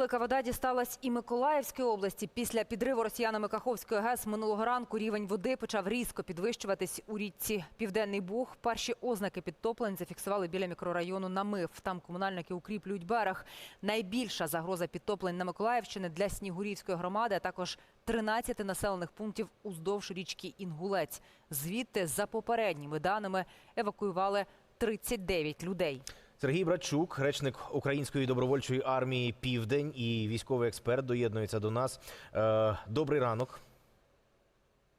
велика вода дісталась і Миколаївській області. Після підриву росіянами Каховської ГЕС минулого ранку рівень води почав різко підвищуватись у річці Південний Буг. Перші ознаки підтоплень зафіксували біля мікрорайону Намив. Там комунальники укріплюють берег. Найбільша загроза підтоплень на Миколаївщини для Снігурівської громади, а також 13 населених пунктів уздовж річки Інгулець. Звідти, за попередніми даними, евакуювали 39 людей. Сергій Братчук, речник Української добровольчої армії Південь і військовий експерт, доєднується до нас. Е, Добрий ранок.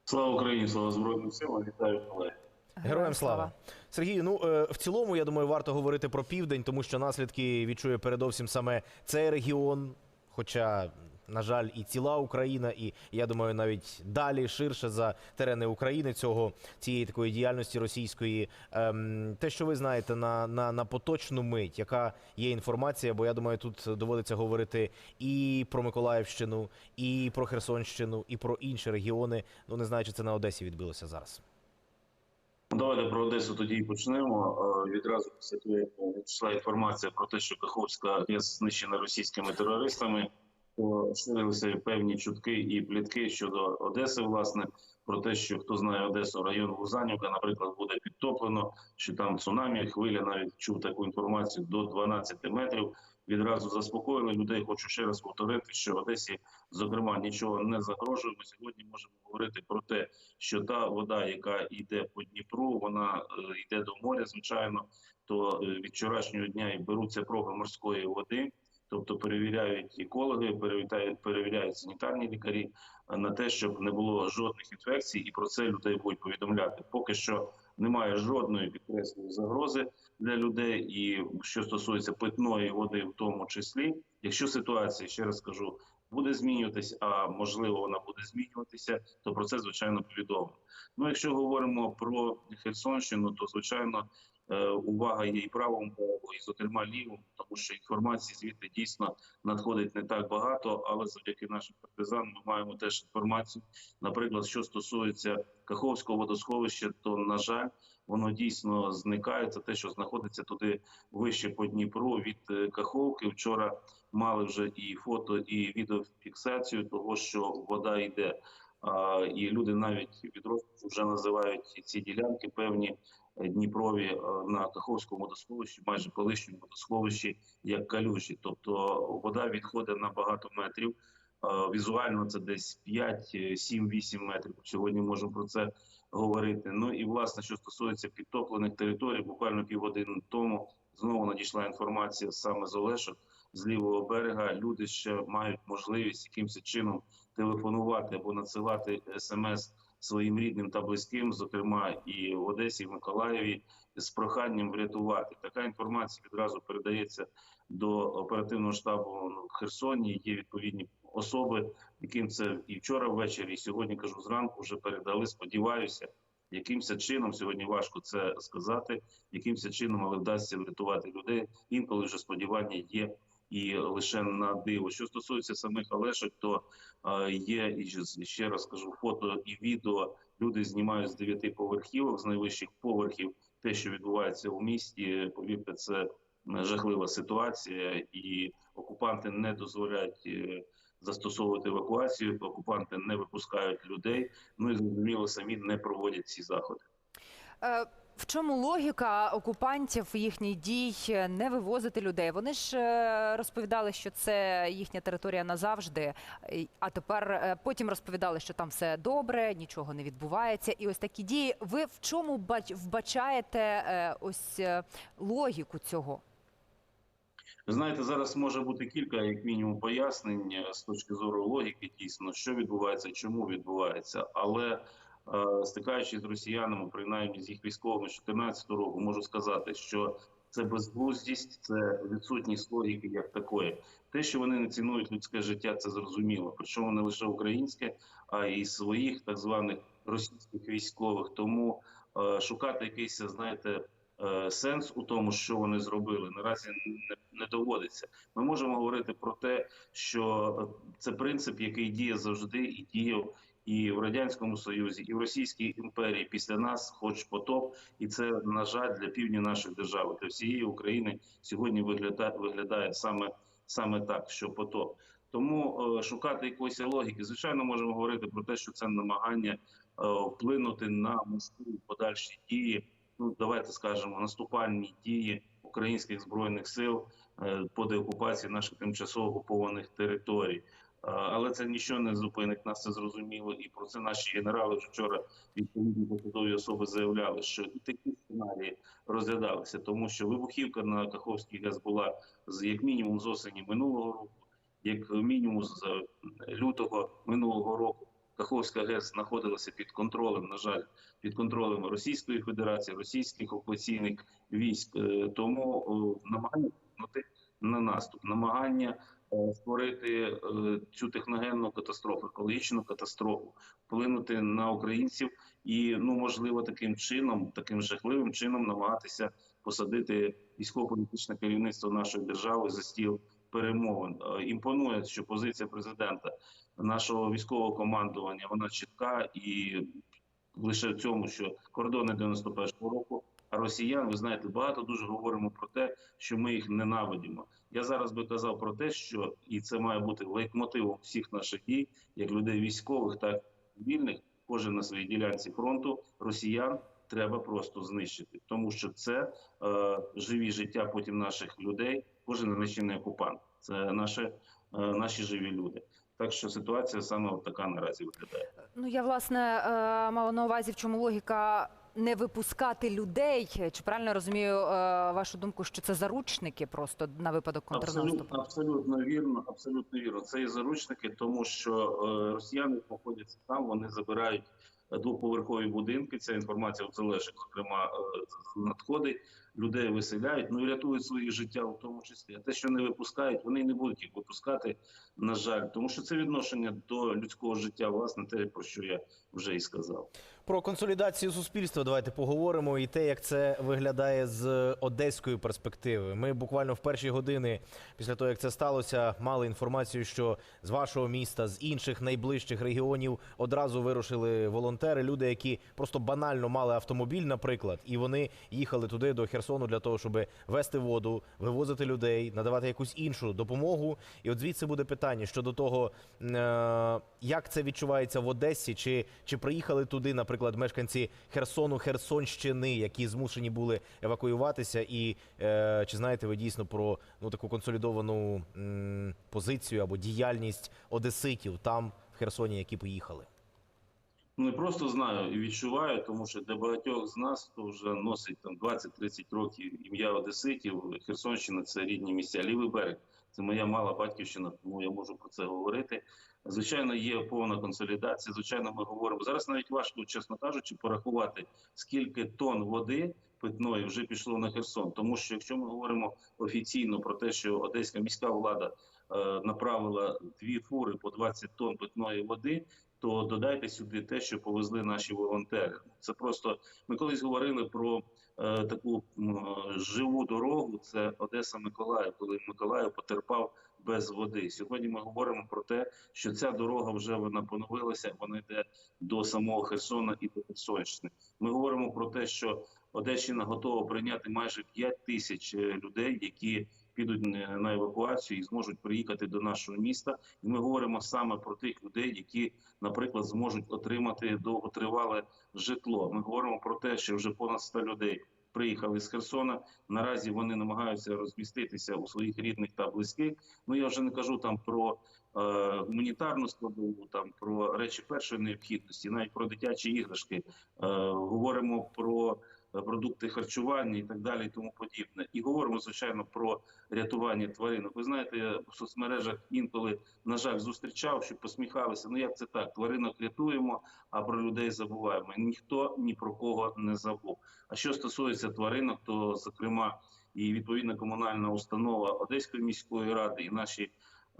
Слава Україні, слава Збройним силам, вітаю колеги. Героям слава. Сергію, ну е, в цілому, я думаю, варто говорити про південь, тому що наслідки відчує передовсім саме цей регіон. Хоча, на жаль, і ціла Україна, і я думаю, навіть далі ширше за терени України цього цієї такої діяльності російської. Ем, те, що ви знаєте на, на, на поточну мить, яка є інформація, бо я думаю, тут доводиться говорити і про Миколаївщину, і про Херсонщину, і про інші регіони. Ну не знаю, чи це на Одесі відбилося зараз. Давайте про Одесу тоді і почнемо. Е, Відразу після того, як йшла інформація про те, що Каховська ГЕС знищена російськими терористами, ширилися певні чутки і плітки щодо Одеси, власне, про те, що хто знає Одесу, район Гузанівка, наприклад, буде підтоплено, що там цунамі, хвиля навіть чув таку інформацію до 12 метрів. Відразу заспокоїли людей. Хочу ще раз повторити, що Одесі, зокрема, нічого не загрожує. Ми сьогодні можемо говорити про те, що та вода, яка йде по Дніпру, вона е, йде до моря, звичайно. То е, від вчорашнього дня і беруться проби морської води. Тобто перевіряють екологи, перевіряють, перевіряють санітарні лікарі е, на те, щоб не було жодних інфекцій, і про це людей будуть повідомляти. Поки що немає жодної підкреслюю загрози для людей. І що стосується питної води, в тому числі, якщо ситуація ще раз кажу, буде змінюватись, а можливо вона буде змінюватися, то про це звичайно повідомимо. Ну, якщо говоримо про Херсонщину, то звичайно увага є і правому і зокрема лівому, тому що інформації звідти дійсно надходить не так багато, але завдяки нашим партизанам ми маємо теж інформацію. Наприклад, що стосується Каховського водосховища, то на жаль, воно дійсно зникає. Це те, що знаходиться туди вище по Дніпру від е, Каховки. Вчора мали вже і фото, і відеофіксацію того, що вода йде. І люди навіть від розпуску вже називають ці ділянки певні е, Дніпрові е, на Каховському водосховищі, майже колишньому водосховищі, як калюжі. Тобто вода відходить на багато метрів. Е, Візуально це десь 5, 7, 8 метрів. Сьогодні можемо про це говорити. Ну і власне, що стосується підтоплених територій, буквально півгодини тому знову надійшла інформація саме з Олешок, з лівого берега. Люди ще мають можливість якимось чином телефонувати або надсилати смс своїм рідним та близьким, зокрема і в Одесі, і в Миколаєві, з проханням врятувати. Така інформація відразу передається до оперативного штабу в Херсоні. Є відповідні особи, яким це і вчора ввечері, і сьогодні кажу зранку. Вже передали. Сподіваюся, якимось чином сьогодні важко це сказати. Якимось чином, але вдасться врятувати людей. Інколи вже сподівання є. І лише на диво, що стосується самих Олешок, то е, є і ще раз кажу, фото і відео. Люди знімають з дев'яти поверхівок, з найвищих поверхів, те, що відбувається у місті. Повірте, це жахлива ситуація, і окупанти не дозволяють е, застосовувати евакуацію. Окупанти не випускають людей. Ну і зрозуміло, самі не проводять ці заходи. Е, В чому логіка окупантів їхніх дій е, не вивозити людей? Вони ж е, розповідали, що це їхня територія назавжди. А тепер потім розповідали, що там все добре, нічого не відбувається. І ось такі дії. Ви в чому бач- вбачаєте ось логіку цього? Ви знаєте, зараз може бути кілька, як мінімум, пояснень е, з точки зору логіки, дійсно, що відбувається, чому відбувається. Але е, стикаючись з росіянами, принаймні з їх військовими з 14 року, можу сказати, що це безглуздість, це відсутність логіки як такої. Те, що вони не цінують людське життя, це зрозуміло. Причому не лише українське, а й своїх так званих російських військових. Тому е, шукати якийсь, знаєте. Е, Сенс у тому, що вони зробили, наразі не, не доводиться. Ми можемо говорити про те, що це принцип, який діє завжди і діяв і в радянському союзі, і в Російській імперії після нас, хоч потоп, і це на жаль для півдня нашої держави, для всієї України сьогодні виглядає виглядає саме саме так, що потоп. Тому е, шукати якоїсь логіки, звичайно, можемо говорити про те, що це намагання е, вплинути на Москву подальші дії. Ну давайте скажемо наступальні дії українських збройних сил е, по деокупації наших тимчасово окупованих територій. Е, Але це нічого не зупинить нас, це зрозуміло, і про це наші генерали вчора відповідні посадові особи заявляли, що і такі сценарії розглядалися, тому що вибухівка на Каховський ГЕС була з як мінімум з осені минулого року, як мінімум з е, лютого минулого року. Каховська ГЕС знаходилася під контролем, на жаль, під контролем Російської Федерації, російських окупаційних військ. Е, Тому намагання вплинути на наступ, намагання е, створити е, цю техногенну катастрофу, екологічну катастрофу, вплинути на українців і, ну можливо, таким чином, таким жахливим чином, намагатися посадити військово-політичне керівництво нашої держави за стіл перемовин. Е, Імпонує, що позиція президента, нашого військового командування, вона чітка і лише в цьому, що кордони 91-го року. А росіян, ви знаєте, багато дуже говоримо про те, що ми їх ненавидимо. Я зараз би казав про те, що і це має бути лейтмотивом всіх наших дій, як людей військових, так і вільних, кожен на своїй ділянці фронту. Росіян треба просто знищити, тому що це е, живі життя потім наших людей. Кожен ненищений окупант. Це наші, е, наші живі люди. Так що ситуація саме от така наразі виглядає. Ну я власне е, мала на увазі, в чому логіка не випускати людей. Чи правильно я розумію е, вашу думку, що це заручники просто на випадок контрнаступу? Абсолютно, абсолютно вірно, абсолютно вірно. Це і заручники, тому що е, росіяни знаходяться там, вони забирають двоповерхові будинки. Ця інформація в залежить, зокрема, надходить. Людей виселяють, ну і рятують своє життя в тому числі. А те, що не випускають, вони не будуть їх випускати, на жаль, тому що це відношення до людського життя, власне, те, про що я вже і сказав. Про консолідацію суспільства давайте поговоримо і те, як це виглядає з одеської перспективи. Ми буквально в перші години після того, як це сталося, мали інформацію, що з вашого міста, з інших найближчих регіонів одразу вирушили волонтери, люди, які просто банально мали автомобіль, наприклад, і вони їхали туди до Херсону для того, щоб вести воду, вивозити людей, надавати якусь іншу допомогу. І от звідси буде питання щодо того, е, як це відчувається в Одесі, чи, чи приїхали туди, наприклад, мешканці Херсону, Херсонщини, які змушені були евакуюватися, і е, чи знаєте ви дійсно про ну таку консолідовану позицію або діяльність одеситів там в Херсоні, які поїхали? Ну, Не просто знаю і відчуваю, тому що для багатьох з нас, хто вже носить там 20-30 років ім'я Одеситів, Херсонщина це рідні місця. Лівий берег це моя мала батьківщина, тому я можу про це говорити. Звичайно, є повна консолідація. Звичайно, ми говоримо зараз. Навіть важко, чесно кажучи, порахувати скільки тонн води питної вже пішло на Херсон. Тому що якщо ми говоримо офіційно про те, що одеська міська влада е, направила дві фури по 20 тонн питної води, то додайте сюди те, що повезли наші волонтери. Це просто ми колись говорили про е, таку е, живу дорогу. Це Одеса Миколаїв, коли Миколаїв потерпав без води. Сьогодні ми говоримо про те, що ця дорога вже вона поновилася, вона йде до самого Херсона і до Херсонщини. Ми говоримо про те, що Одещина готова прийняти майже 5 тисяч е, людей, які підуть на евакуацію і зможуть приїхати до нашого міста. І ми говоримо саме про тих людей, які, наприклад, зможуть отримати довготривале житло. Ми говоримо про те, що вже понад 100 людей приїхали з Херсона. Наразі вони намагаються розміститися у своїх рідних та близьких. Ну я вже не кажу там про е, гуманітарну складову, там про речі першої необхідності, навіть про дитячі іграшки. Е, говоримо про продукти харчування і так далі, і тому подібне. І говоримо звичайно про рятування тваринок. Ви знаєте, я в соцмережах інколи на жаль зустрічав, що посміхалися. Ну як це так? Тваринок рятуємо, а про людей забуваємо. Ніхто ні про кого не забув. А що стосується тваринок, то зокрема і відповідна комунальна установа Одеської міської ради, і наші.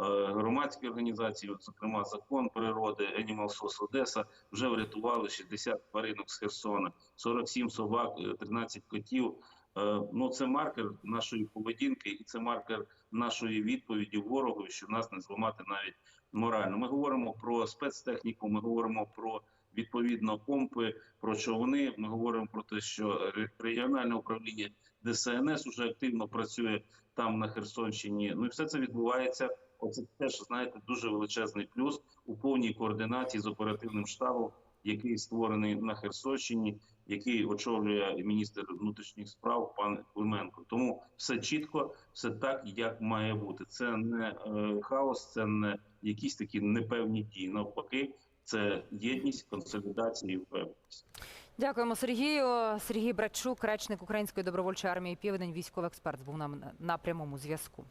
Е, Громадські організації, зокрема закон природи Animal SOS Одеса, вже врятували 60 тваринок з Херсона, 47 собак, е, 13 котів. Е, Ну це маркер нашої поведінки, і це маркер нашої відповіді ворогу, що нас не зламати навіть морально. Ми говоримо про спецтехніку, ми говоримо про відповідно помпи, про човни. Ми говоримо про те, що регіональне управління ДСНС уже активно працює там на Херсонщині. Ну і все це відбувається. Оце теж знаєте дуже величезний плюс у повній координації з оперативним штабом, який створений на Херсонщині, який очолює міністр внутрішніх справ пан Клименко. Тому все чітко, все так, як має бути. Це не е, хаос, це не якісь такі непевні дії. Навпаки, це єдність, консолідація і впевненість. Дякуємо Сергію. Сергій Братчук, речник Української добровольчої армії Південь, військовий експерт, був нам на прямому зв'язку.